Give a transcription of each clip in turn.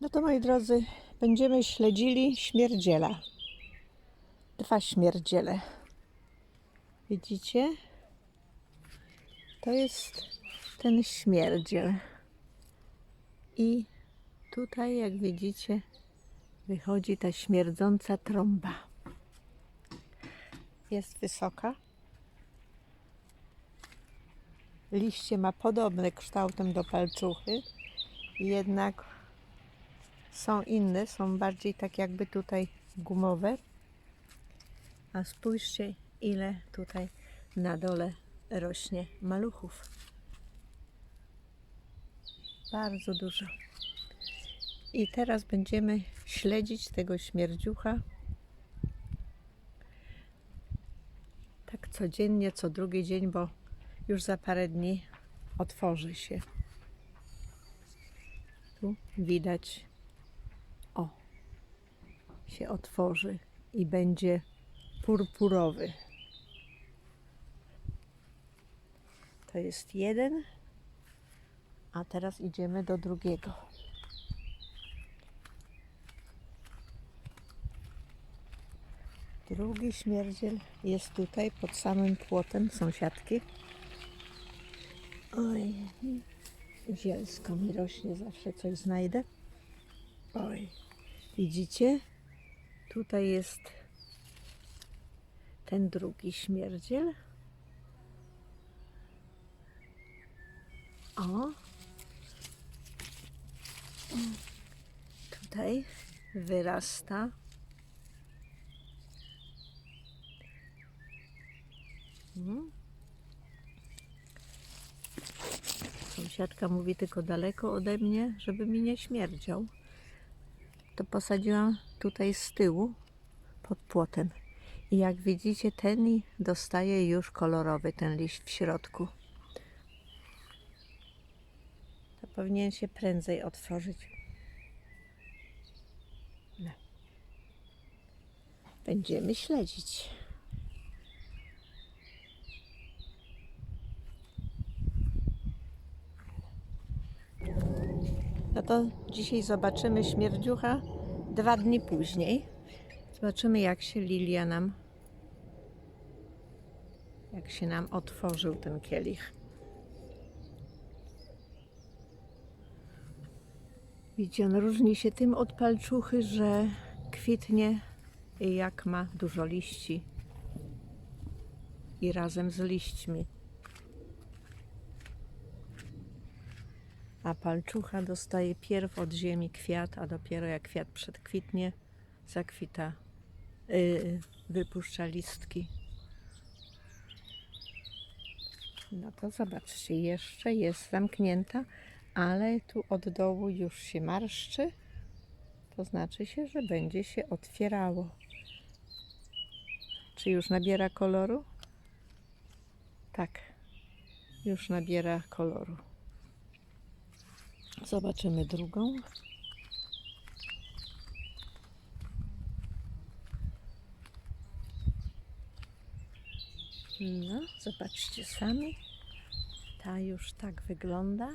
No to moi drodzy, będziemy śledzili śmierdziela. Dwa śmierdziele. Widzicie? To jest ten śmierdziel. I tutaj, jak widzicie, wychodzi ta śmierdząca trąba. Jest wysoka. Liście ma podobne kształtem do palczuchy, jednak są inne, są bardziej tak jakby tutaj gumowe. A spójrzcie, ile tutaj na dole rośnie maluchów. Bardzo dużo. I teraz będziemy śledzić tego śmierdziucha. Tak codziennie, co drugi dzień, bo już za parę dni otworzy się. Tu widać, się otworzy i będzie purpurowy. To jest jeden, a teraz idziemy do drugiego. Drugi śmierdziel jest tutaj pod samym płotem sąsiadki. Oj, zielsko mi rośnie, zawsze coś znajdę. Oj, widzicie? Tutaj jest ten drugi śmierdziel. O. Tutaj wyrasta. Mm. Sąsiadka mówi tylko daleko ode mnie, żeby mi nie śmierdział. To posadziłam tutaj z tyłu, pod płotem. I jak widzicie, ten dostaje już kolorowy ten liść w środku. To powinien się prędzej otworzyć. No. Będziemy śledzić. To dzisiaj zobaczymy śmierdziucha dwa dni później. Zobaczymy, jak się lilia nam, jak się nam otworzył ten kielich. Widzicie, on różni się tym od palczuchy, że kwitnie jak ma dużo liści i razem z liśćmi. A palczucha dostaje pierw od ziemi kwiat, a dopiero jak kwiat przedkwitnie, zakwita, yy, wypuszcza listki. No to zobaczcie, jeszcze jest zamknięta, ale tu od dołu już się marszczy. To znaczy się, że będzie się otwierało. Czy już nabiera koloru? Tak, już nabiera koloru. Zobaczymy drugą. No, zobaczcie sami. Ta już tak wygląda.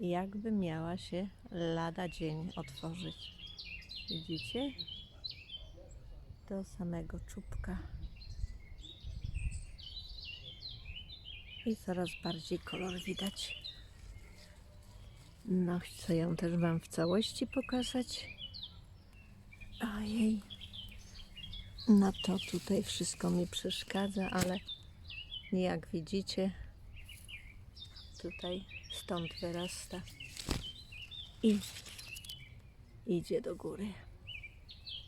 Jakby miała się lada dzień otworzyć. Widzicie? Do samego czubka. I coraz bardziej kolor widać. No, chcę ją też Wam w całości pokazać. Ojej. No to tutaj wszystko mi przeszkadza, ale jak widzicie, tutaj stąd wyrasta i idzie do góry.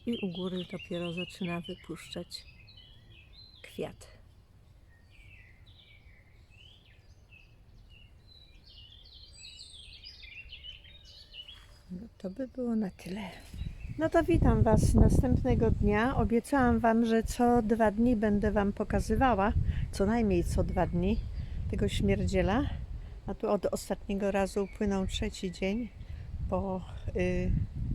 I u góry dopiero zaczyna wypuszczać kwiat. No to by było na tyle. No to witam Was następnego dnia. Obiecałam Wam, że co dwa dni będę Wam pokazywała, co najmniej co dwa dni, tego śmierdziela. A tu od ostatniego razu upłynął trzeci dzień, bo y,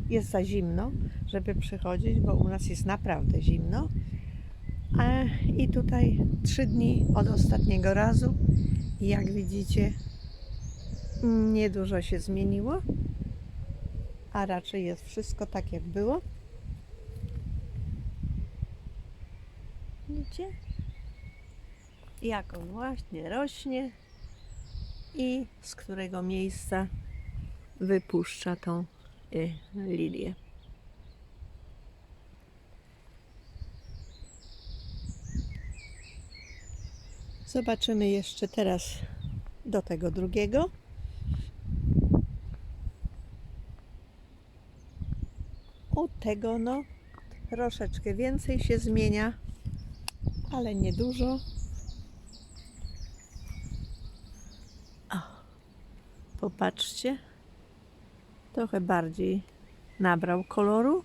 jest za zimno, żeby przychodzić, bo u nas jest naprawdę zimno. A, I tutaj trzy dni od ostatniego razu. Jak widzicie, niedużo się zmieniło. A raczej jest wszystko tak jak było. Widzicie? Jak on właśnie rośnie i z którego miejsca wypuszcza tą y, lilię. Zobaczymy jeszcze teraz do tego drugiego. U tego no troszeczkę więcej się zmienia, ale niedużo. O, popatrzcie, trochę bardziej nabrał koloru.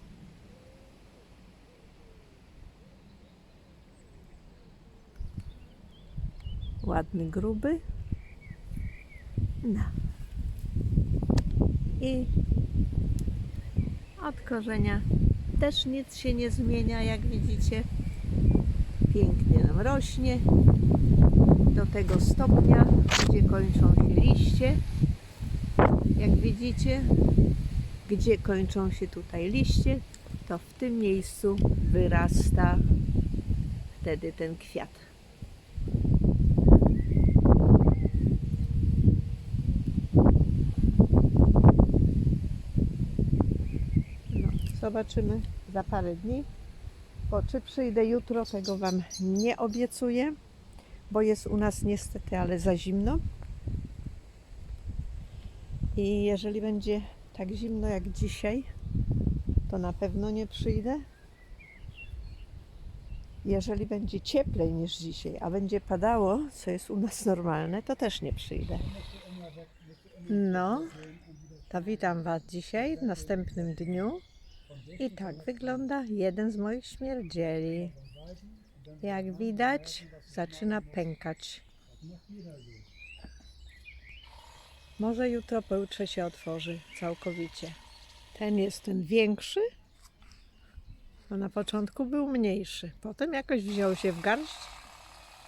Ładny, gruby. No. I od korzenia też nic się nie zmienia, jak widzicie. Pięknie nam rośnie do tego stopnia, gdzie kończą się liście. Jak widzicie, gdzie kończą się tutaj liście, to w tym miejscu wyrasta wtedy ten kwiat. No, zobaczymy za parę dni. Bo czy przyjdę jutro, tego Wam nie obiecuję, bo jest u nas niestety, ale za zimno. I jeżeli będzie tak zimno jak dzisiaj, to na pewno nie przyjdę. Jeżeli będzie cieplej niż dzisiaj, a będzie padało, co jest u nas normalne, to też nie przyjdę. No, to witam Was dzisiaj w następnym dniu. I tak wygląda jeden z moich śmierdzieli. Jak widać, zaczyna pękać. Może jutro pojutrze się otworzy całkowicie. Ten jest ten większy, bo na początku był mniejszy. Potem jakoś wziął się w garść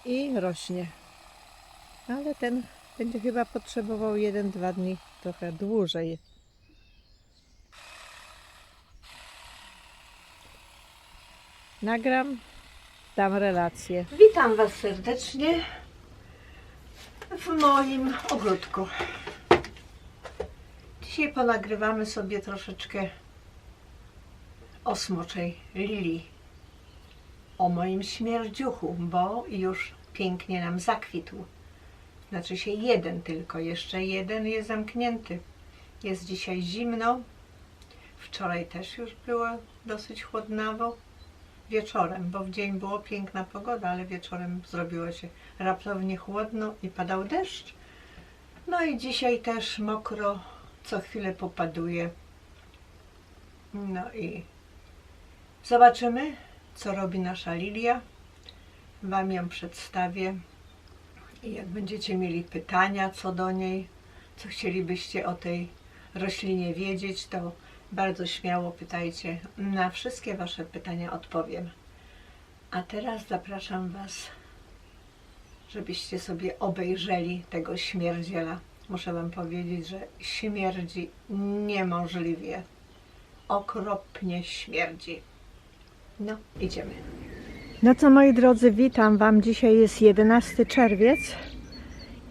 i rośnie. Ale ten będzie chyba potrzebował 1-2 dni, trochę dłużej. Nagram, dam relację. Witam Was serdecznie w moim ogródku. Dzisiaj ponagrywamy sobie troszeczkę o smoczej lilii, o moim śmierdziuchu, bo już pięknie nam zakwitł. Znaczy się jeden tylko, jeszcze jeden jest zamknięty. Jest dzisiaj zimno. Wczoraj też już było dosyć chłodnawo. Wieczorem, bo w dzień było piękna pogoda, ale wieczorem zrobiło się raptownie chłodno i padał deszcz. No i dzisiaj też mokro, co chwilę popaduje. No i zobaczymy, co robi nasza lilia. Wam ją przedstawię. I jak będziecie mieli pytania co do niej, co chcielibyście o tej roślinie wiedzieć, to bardzo śmiało pytajcie. Na wszystkie Wasze pytania odpowiem. A teraz zapraszam Was, żebyście sobie obejrzeli tego śmierdziela. Muszę Wam powiedzieć, że śmierdzi niemożliwie. Okropnie śmierdzi. No, idziemy. No co moi drodzy, witam Wam. Dzisiaj jest 11 czerwiec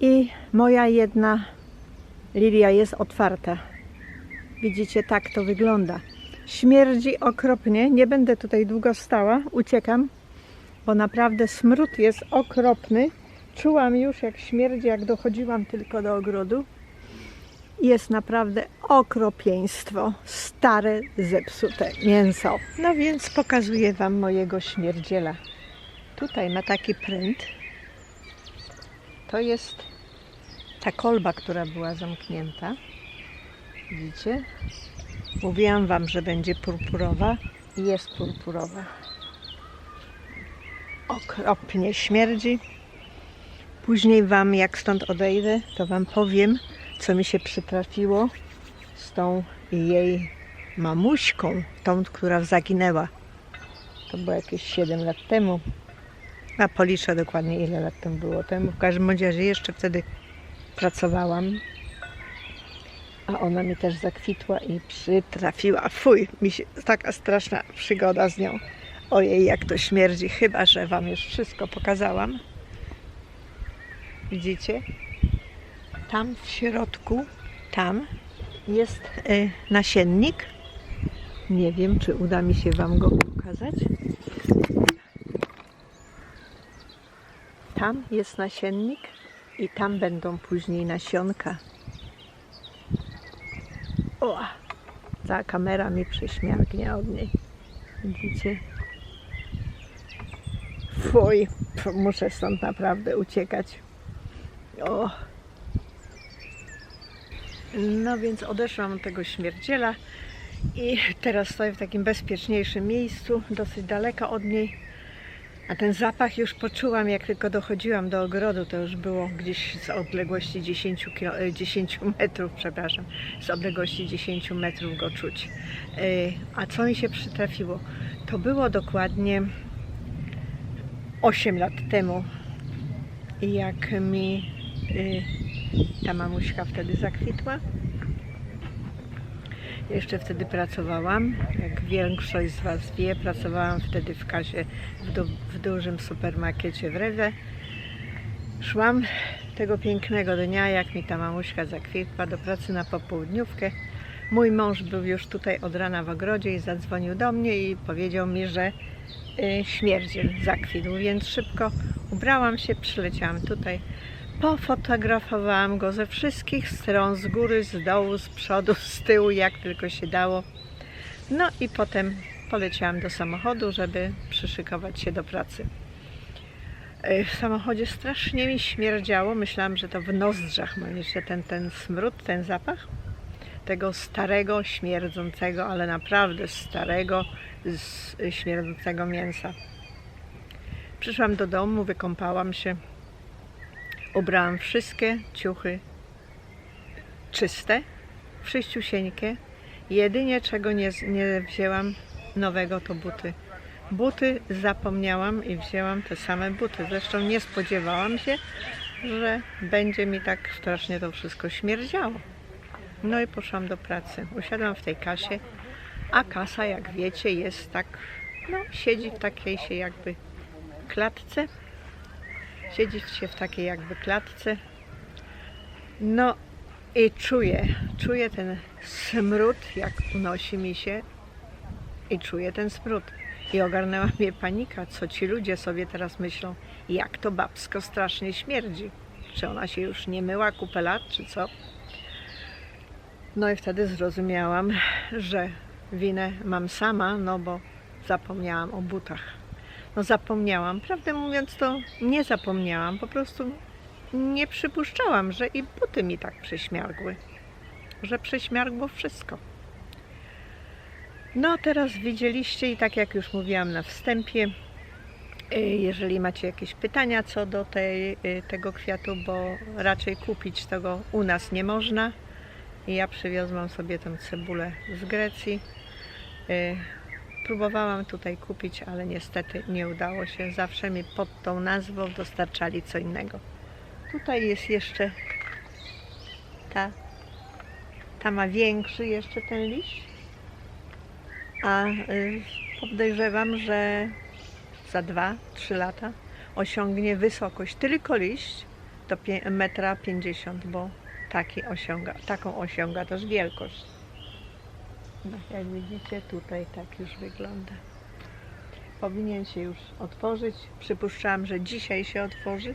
i moja jedna lilia jest otwarta. Widzicie, tak to wygląda. Śmierdzi okropnie. Nie będę tutaj długo stała. Uciekam, bo naprawdę smród jest okropny. Czułam już, jak śmierdzi, jak dochodziłam tylko do ogrodu. Jest naprawdę okropieństwo. Stare, zepsute mięso. No więc pokazuję Wam mojego śmierdziela. Tutaj ma taki pręt. To jest ta kolba, która była zamknięta. Widzicie? Mówiłam Wam, że będzie purpurowa i jest purpurowa. Okropnie śmierdzi. Później Wam, jak stąd odejdę, to Wam powiem, co mi się przytrafiło z tą jej mamuśką, tą, która zaginęła. To było jakieś 7 lat temu. A policzę dokładnie, ile lat temu było temu. W każdym razie jeszcze wtedy pracowałam A ona mi też zakwitła i przytrafiła. Fuj, mi się taka straszna przygoda z nią. Ojej, jak to śmierdzi. Chyba, że Wam już wszystko pokazałam. Widzicie? Tam w środku, tam jest y, nasiennik. Nie wiem, czy uda mi się Wam go pokazać. Tam jest nasiennik i tam będą później nasionka. O, ta kamera mi prześmiargnie od niej. Widzicie? Fuj, muszę stąd naprawdę uciekać. O. No więc odeszłam od tego śmierdziela i teraz stoję w takim bezpieczniejszym miejscu, dosyć daleko od niej. A ten zapach już poczułam, jak tylko dochodziłam do ogrodu, to już było gdzieś z odległości 10, kilo, e, 10 metrów, przepraszam, z odległości 10 metrów go czuć. E, A co mi się przytrafiło? To było dokładnie 8 lat temu, jak mi y, ta mamuśka wtedy zakwitła. Jeszcze wtedy pracowałam, jak większość z Was wie, pracowałam wtedy w kasie w, du w dużym supermarkecie w Rewe. Szłam tego pięknego dnia, jak mi ta mamuśka zakwitła, do pracy na popołudniówkę. Mój mąż był już tutaj od rana w ogrodzie i zadzwonił do mnie i powiedział mi, że y, śmierdziel zakwitł, więc szybko ubrałam się, przyleciałam tutaj. Pofotografowałam go ze wszystkich stron, z góry, z dołu, z przodu, z tyłu, jak tylko się dało. No i potem poleciałam do samochodu, żeby przyszykować się do pracy. Y, W samochodzie strasznie mi śmierdziało. Myślałam, że to w nozdrzach mam jeszcze ten, ten smród, ten zapach tego starego, śmierdzącego, ale naprawdę starego, śmierdzącego mięsa. Przyszłam do domu, wykąpałam się, ubrałam wszystkie ciuchy czyste, wszyściusieńkie. Jedynie czego nie, nie wzięłam nowego to buty. Buty zapomniałam i wzięłam te same buty. Zresztą nie spodziewałam się, że będzie mi tak strasznie to wszystko śmierdziało. No i poszłam do pracy. Usiadłam w tej kasie, a kasa, jak wiecie, jest tak, no, siedzi w takiej się jakby klatce. Siedzi się w takiej jakby klatce. No i czuję, czuję ten smród, jak unosi mi się i czuję ten smród. I ogarnęła mnie panika, co ci ludzie sobie teraz myślą, jak to babsko strasznie śmierdzi. Czy ona się już nie myła kupę lat, czy co? No i wtedy zrozumiałam, że winę mam sama, no bo zapomniałam o butach. No zapomniałam, prawdę mówiąc to nie zapomniałam, po prostu nie przypuszczałam, że i buty mi tak prześmiargły, że prześmiargło wszystko. No teraz widzieliście i tak jak już mówiłam na wstępie, y, jeżeli macie jakieś pytania co do tej, y, tego kwiatu, bo raczej kupić tego u nas nie można, ja przywiozłam sobie tę cebulę z Grecji. Próbowałam tutaj kupić, ale niestety nie udało się. Zawsze mi pod tą nazwą dostarczali co innego. Tutaj jest jeszcze ta, ta ma większy jeszcze ten liść, a y, podejrzewam, że za 2-3 lata osiągnie wysokość tylko liść do pie- metra 50, bo taki osiąga, taką osiąga też wielkość. No, jak widzicie, tutaj tak już wygląda. Powinien się już otworzyć. Przypuszczałam, że dzisiaj się otworzy,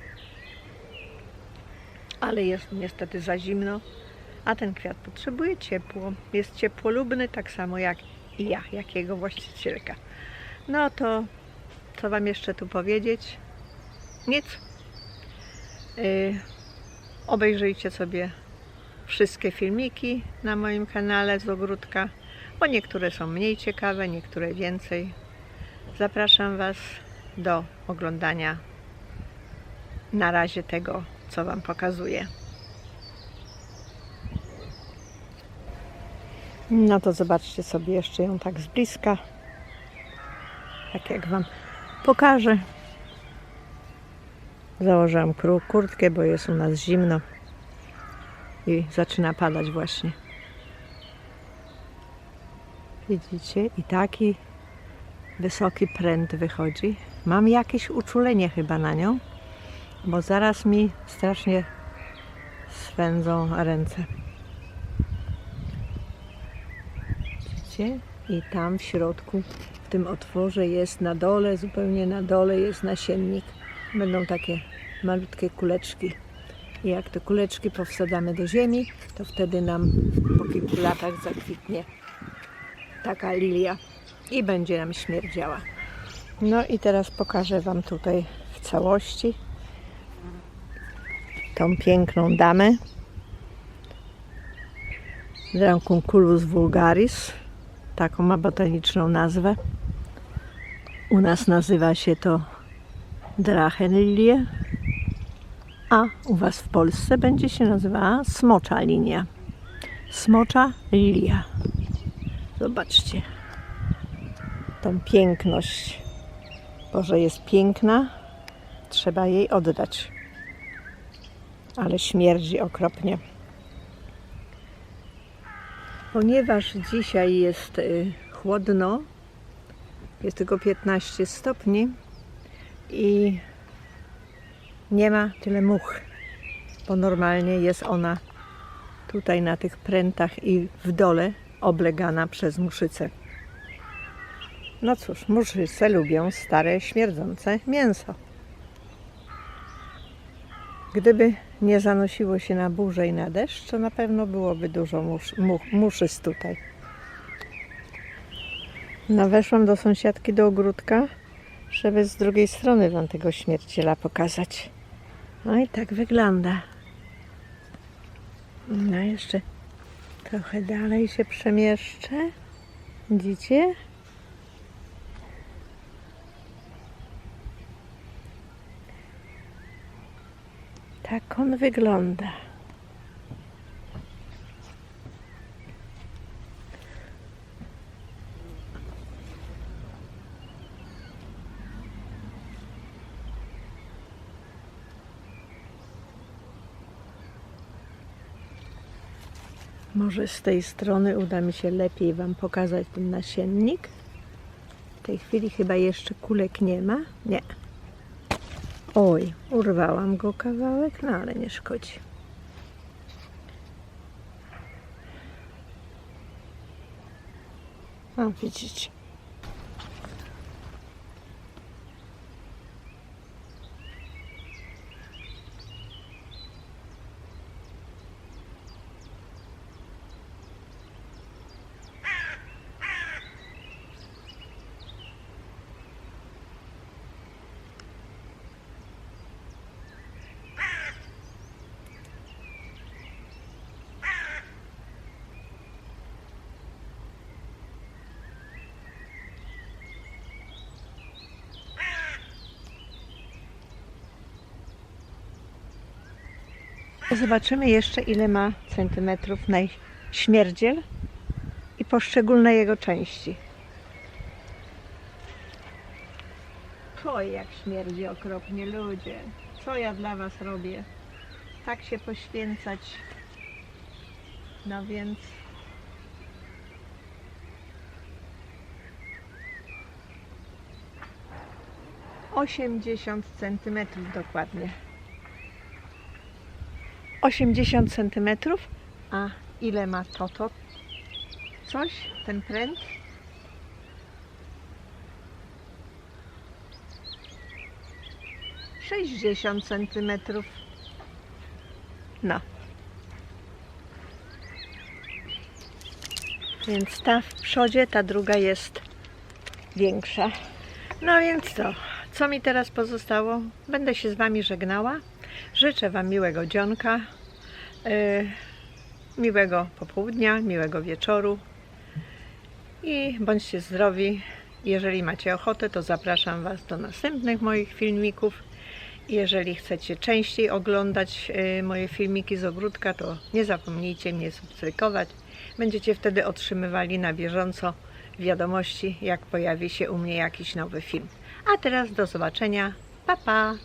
ale jest niestety za zimno, a ten kwiat potrzebuje ciepło. Jest ciepłolubny, tak samo jak i ja, jak jego właścicielka. No to co Wam jeszcze tu powiedzieć? Nic. Yy, obejrzyjcie sobie wszystkie filmiki na moim kanale z ogródka, bo niektóre są mniej ciekawe, niektóre więcej. Zapraszam Was do oglądania na razie tego, co Wam pokazuję. No to zobaczcie sobie jeszcze ją tak z bliska. Tak jak Wam pokażę. Założyłam kurtkę, bo jest u nas zimno i zaczyna padać właśnie. Widzicie? I taki wysoki pręt wychodzi. Mam jakieś uczulenie chyba na nią, bo zaraz mi strasznie swędzą ręce. Widzicie? I tam w środku, w tym otworze jest na dole, zupełnie na dole jest nasiennik. Będą takie malutkie kuleczki. I jak te kuleczki powsadzamy do ziemi, to wtedy nam po kilku latach zakwitnie taka lilia i będzie nam śmierdziała. No i teraz pokażę Wam tutaj w całości tą piękną damę. Drancunculus vulgaris. Taką ma botaniczną nazwę. U nas nazywa się to Drachenlilie, a u Was w Polsce będzie się nazywała smocza linia. Smocza lilia. Zobaczcie tą piękność. Bo że jest piękna, trzeba jej oddać. Ale śmierdzi okropnie. Ponieważ dzisiaj jest y, chłodno, jest tylko 15 stopni i nie ma tyle much, bo normalnie jest ona tutaj na tych prętach i w dole oblegana przez muszyce. No cóż, muszyce lubią stare, śmierdzące mięso. Gdyby nie zanosiło się na burzę i na deszcz, to na pewno byłoby dużo musz, mu, muszys tutaj. No, weszłam do sąsiadki do ogródka, żeby z drugiej strony wam tego śmierciela pokazać. No i tak wygląda. No jeszcze trochę dalej się przemieszczę. Widzicie? Tak on wygląda. Może z tej strony uda mi się lepiej Wam pokazać ten nasiennik. W tej chwili chyba jeszcze kulek nie ma. Nie. Oj, urwałam go kawałek, no ale nie szkodzi. O, widzicie. Zobaczymy jeszcze ile ma centymetrów najśmierdziel i poszczególne jego części. Oj, jak śmierdzi okropnie ludzie. Co ja dla Was robię? Tak się poświęcać. No więc... Osiemdziesiąt centymetrów dokładnie. 80 cm. A ile ma to to? Coś? Ten pręt? Sześćdziesiąt centymetrów. No. Więc ta w przodzie, ta druga jest większa. No więc co? Co mi teraz pozostało? Będę się z Wami żegnała. Życzę Wam miłego dzionka, yy, miłego popołudnia, miłego wieczoru i bądźcie zdrowi. Jeżeli macie ochotę, to zapraszam Was do następnych moich filmików. Jeżeli chcecie częściej oglądać yy, moje filmiki z ogródka, to nie zapomnijcie mnie subskrybować. Będziecie wtedy otrzymywali na bieżąco wiadomości, jak pojawi się u mnie jakiś nowy film. A teraz do zobaczenia. Pa, pa!